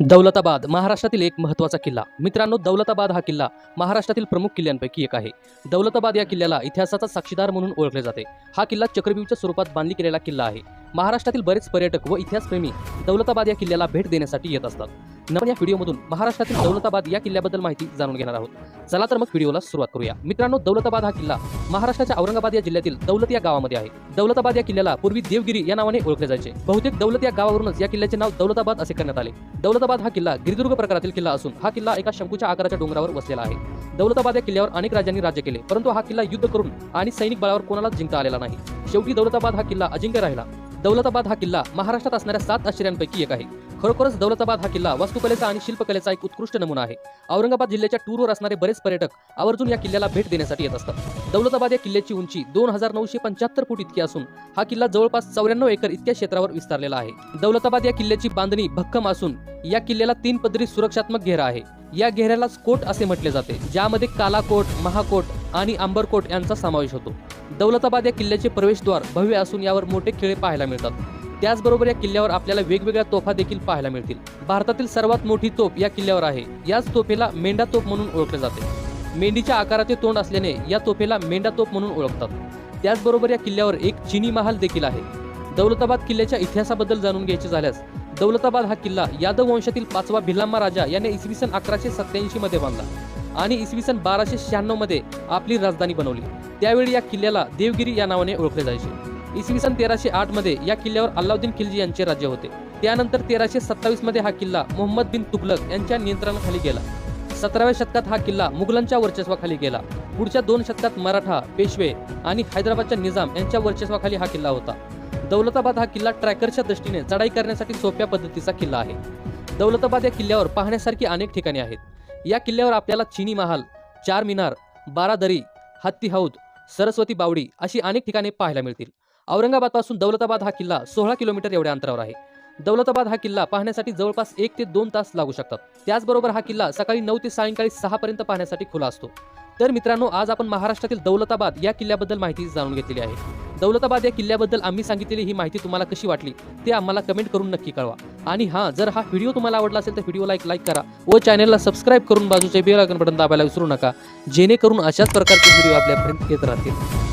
दौलताबाद महाराष्ट्रातील एक महत्त्वाचा किल्ला. मित्रांनो दौलताबाद हा किल्ला महाराष्ट्रातील प्रमुख किल्ल्यांपैकी एक आहे. दौलताबाद या किल्ल्याला इतिहासाचा साक्षीदार म्हणून ओळखले जाते. हा किल्ला चक्रव्यूहच्या स्वरूपात बांधली केलेला किल्ला आहे. महाराष्ट्रातील बरेच पर्यटक व इतिहासप्रेमी दौलताबाद या किल्ल्याला भेट देण्यासाठी येत असतात. नवीन या व्हिडिओमधून महाराष्ट्रातील दौलताबाद या किल्ल्याबद्दल माहिती जाणून घेणार आहोत. चला तर मग व्हिडिओला सुरुवात करूया. मित्रांनो दौलताबाद हा किल्ला महाराष्ट्राच्या औरंगाबाद या जिल्ह्यातील दौलत या गावामध्ये आहे. दौलताबाद या किल्ल्याला पूर्वी देवगिरी या नावाने ओळखले जायचे. बहुतेक दौलत या गावावरूनच या किल्ल्याचे नाव दौलताबाद असे करण्यात आले. दौलताबाद हा किल्ला गिरिदुर्ग प्रकारातील किल्ला असून हा किल्ला एका शंकूच्या आकाराच्या डोंगरावर वसलेला आहे. दौलताबाद या किल्ल्यावर अनेक राजांनी राज्य केले परंतु हा किल्ला युद्ध करून आणि सैनिक बळावर कोणालाच जिंकता आलेला नाही. शेवटी दौलताबाद हा किल्ला अजिंक्य राहिला. दौलताबाद हा किल्ला महाराष्ट्रात असणाऱ्या सात आश्चर्यांपैकी एक आहे. खरोखरच दौलताबाद हा किल्ला वास्तुकलेचा आणि शिल्पकलेचा एक उत्कृष्ट नमुना आहे. औरंगाबाद जिल्ह्याच्या टूरवर असणारे बरेच पर्यटक आवर्जून या किल्ल्याला भेट देण्यासाठी येत असतात. दौलताबाद या किल्ल्याची उंची दोन हजार नऊशे पंच्याहत्तर फूट इतकी असून हा किल्ला जवळपास चौऱ्याण्णव एकर इतक्या क्षेत्रावर विस्तारलेला आहे. दौलताबाद या किल्ल्याची बांधणी भक्कम असून या किल्ल्याला तीन पदरी सुरक्षात्मक घेरा आहे. या घेऱ्यालाच कोट असे म्हटले जाते ज्यामध्ये कालाकोट महाकोट आणि आंबरकोट यांचा समावेश होतो. दौलताबाद या किल्ल्याचे प्रवेशद्वार भव्य असून यावर मोठे खेळ पाहायला मिळतात. त्याचबरोबर या किल्ल्यावर आपल्याला वेगवेगळ्या तोफा देखील पाहायला मिळतील. भारतातील सर्वात मोठी तोफ या किल्ल्यावर आहे. याच तोफेला मेंढा तोफ म्हणून ओळखले जाते. मेंढीच्या आकाराचे तोंड असल्याने या तोफेला मेंढा तोफ म्हणून ओळखतात. त्याचबरोबर या किल्ल्यावर एक चिनी महाल देखील आहे. दौलताबाद किल्ल्याच्या इतिहासाबद्दल जाणून घ्यायचे झाल्यास दौलताबाद हा किल्ला यादव वंशातील पाचवा भिल्लाम्मा राजा याने इसवी सन अकराशे सत्याऐंशी मध्ये बांधला आणि इसवी सन बाराशे शहाण्णवमध्ये आपली राजधानी बनवली. त्यावेळी या किल्ल्याला देवगिरी या नावाने ओळखले जायचे. इसवी सन तेराशे आठमध्ये या किल्ल्यावर अल्लाउद्दीन खिलजी यांचे राज्य होते. त्यानंतर तेराशे सत्तावीसमध्ये हा किल्ला मोहम्मद बिन तुगलक यांच्या नियंत्रणाखाली गेला. सतराव्या शतकात हा किल्ला मुघलांच्या वर्चस्वाखाली गेला. पुढच्या दोन शतकात मराठा पेशवे आणि हैदराबादच्या निजाम यांच्या वर्चस्वाखाली हा किल्ला होता. दौलताबाद हा किल्ला ट्रॅकरच्या दृष्टीने चढाई करण्यासाठी सोप्या पद्धतीचा किल्ला आहे. दौलताबाद या किल्ल्यावर पाहण्यासारखी अनेक ठिकाणे आहेत. या किल्ल्यावर आपल्याला चिनी महाल चार मिनार बारादरी हत्ती हौद सरस्वती बावडी अशी अनेक ठिकाणे पाहायला मिळतील. औरंगाबादपासून दौलताबाद हा किल्ला सोळा किलोमीटर एवढ्या अंतरावर आहे. दौलताबाद हा किल्ला पाहण्यासाठी जवळपास एक ते दोन तास लागू शकतात. त्याचबरोबर हा किल्ला सकाळी नऊ ते सायंकाळी सहा पर्यंत पाहण्यासाठी खुला असतो. तर मित्रांनो आज आपण महाराष्ट्रातील दौलताबाद या किल्ल्याबद्दल माहिती जाणून घेतलेली आहे. दौलताबाद या किल्ल्याबद्दल आम्ही सांगितलेली ही माहिती तुम्हाला कशी वाटली ते आम्हाला कमेंट करून नक्की कळवा. आणि हां जर हा व्हिडिओ तुम्हाला आवडला असेल तर व्हिडिओला एक लाईक करा व चॅनलला सबस्क्राईब करून बाजूचे बेल आयकन बटन दाबायला विसरू नका. जेणेकरून अशाच प्रकारचे व्हिडिओ आपल्यापर्यंत येत राहतील.